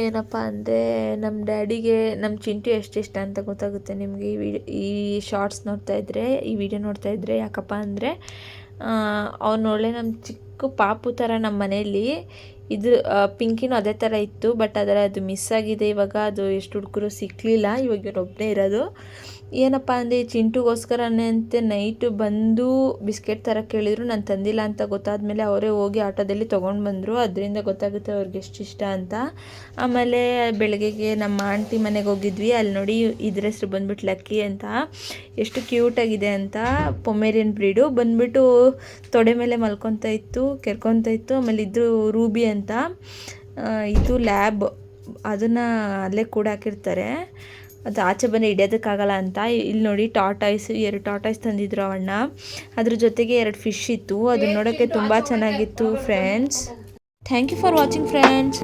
ಏನಪ್ಪ ಅಂದರೆ ನಮ್ಮ ಡ್ಯಾಡಿಗೆ ನಮ್ಮ ಚಿಂಟು ಎಷ್ಟು ಇಷ್ಟ ಅಂತ ಗೊತ್ತಾಗುತ್ತೆ ನಿಮಗೆ ಈ ವಿಡಿಯೋ ಈ ಶಾರ್ಟ್ಸ್ ನೋಡ್ತಾ ಇದ್ದರೆ ಈ ವಿಡಿಯೋ ನೋಡ್ತಾ ಇದ್ದರೆ ಯಾಕಪ್ಪ ಅಂದರೆ ಅವ್ನು ಒಳ್ಳೆ ನಮ್ಮ ಚಿಕ್ಕ ಪಾಪು ಥರ ನಮ್ಮ ಮನೆಯಲ್ಲಿ ಇದು ಪಿಂಕಿನೂ ಅದೇ ಥರ ಇತ್ತು ಬಟ್ ಅದರ ಅದು ಮಿಸ್ ಆಗಿದೆ. ಇವಾಗ ಅದು ಎಷ್ಟು ಹುಡುಗರು ಸಿಕ್ಕಲಿಲ್ಲ ಇವಾಗ ಇವನೊಬ್ಬನೇ ಇರೋದು. ಏನಪ್ಪ ಅಂದರೆ, ಚಿಂಟುಗೋಸ್ಕರನೇ ಅಂತೆ ನೈಟು ಬಂದು ಬಿಸ್ಕೆಟ್ ಥರ ಕೇಳಿದ್ರು, ನಾನು ತಂದಿಲ್ಲ ಅಂತ ಗೊತ್ತಾದಮೇಲೆ ಅವರೇ ಹೋಗಿ ಆಟೋದಲ್ಲಿ ತೊಗೊಂಡು ಬಂದರು. ಅದರಿಂದ ಗೊತ್ತಾಗುತ್ತೆ ಅವ್ರಿಗೆ ಎಷ್ಟು ಇಷ್ಟ ಅಂತ. ಆಮೇಲೆ ಬೆಳಗ್ಗೆಗೆ ನಮ್ಮ ಆಂಟಿ ಮನೆಗೆ ಹೋಗಿದ್ವಿ. ಅಲ್ಲಿ ನೋಡಿ ಇದ್ರ ಹೆಸ್ರು ಬಂದ್ಬಿಟ್ಟು ಲಕ್ಕಿ ಅಂತ. ಎಷ್ಟು ಕ್ಯೂಟಾಗಿದೆ ಅಂತ. Pomeranian breed. ಬಂದ್ಬಿಟ್ಟು ತೊಡೆ ಮೇಲೆ ಮಲ್ಕೊತಾ ಇತ್ತು, ಕೆರ್ಕೊತಾ ಇತ್ತು. ಆಮೇಲೆ ಇದ್ರು ರೂಬಿ ಅಂತ ಆ, ಇದು ಲ್ಯಾಬ್ ಅದನ್ನು ಅಲ್ಲೇ ಕೂಡ ಹಾಕಿರ್ತಾರೆ. ಅದು ಆಚೆ ಬಂದು ಹಿಡಿಯೋದಕ್ಕಾಗಲ್ಲ ಅಂತ. ಇಲ್ಲಿ ನೋಡಿ ಟಾಟಾಯ್ಸ್ ಎರಡು ಟಾಟಾಯ್ಸ್ ತಂದಿದ್ರು ಅವಣ್ಣ ಅದ್ರ ಜೊತೆಗೆ ಎರಡು ಫಿಶ್ ಇತ್ತು. ಅದನ್ನ ನೋಡೋಕ್ಕೆ ತುಂಬ ಚೆನ್ನಾಗಿತ್ತು friends thank you for watching friends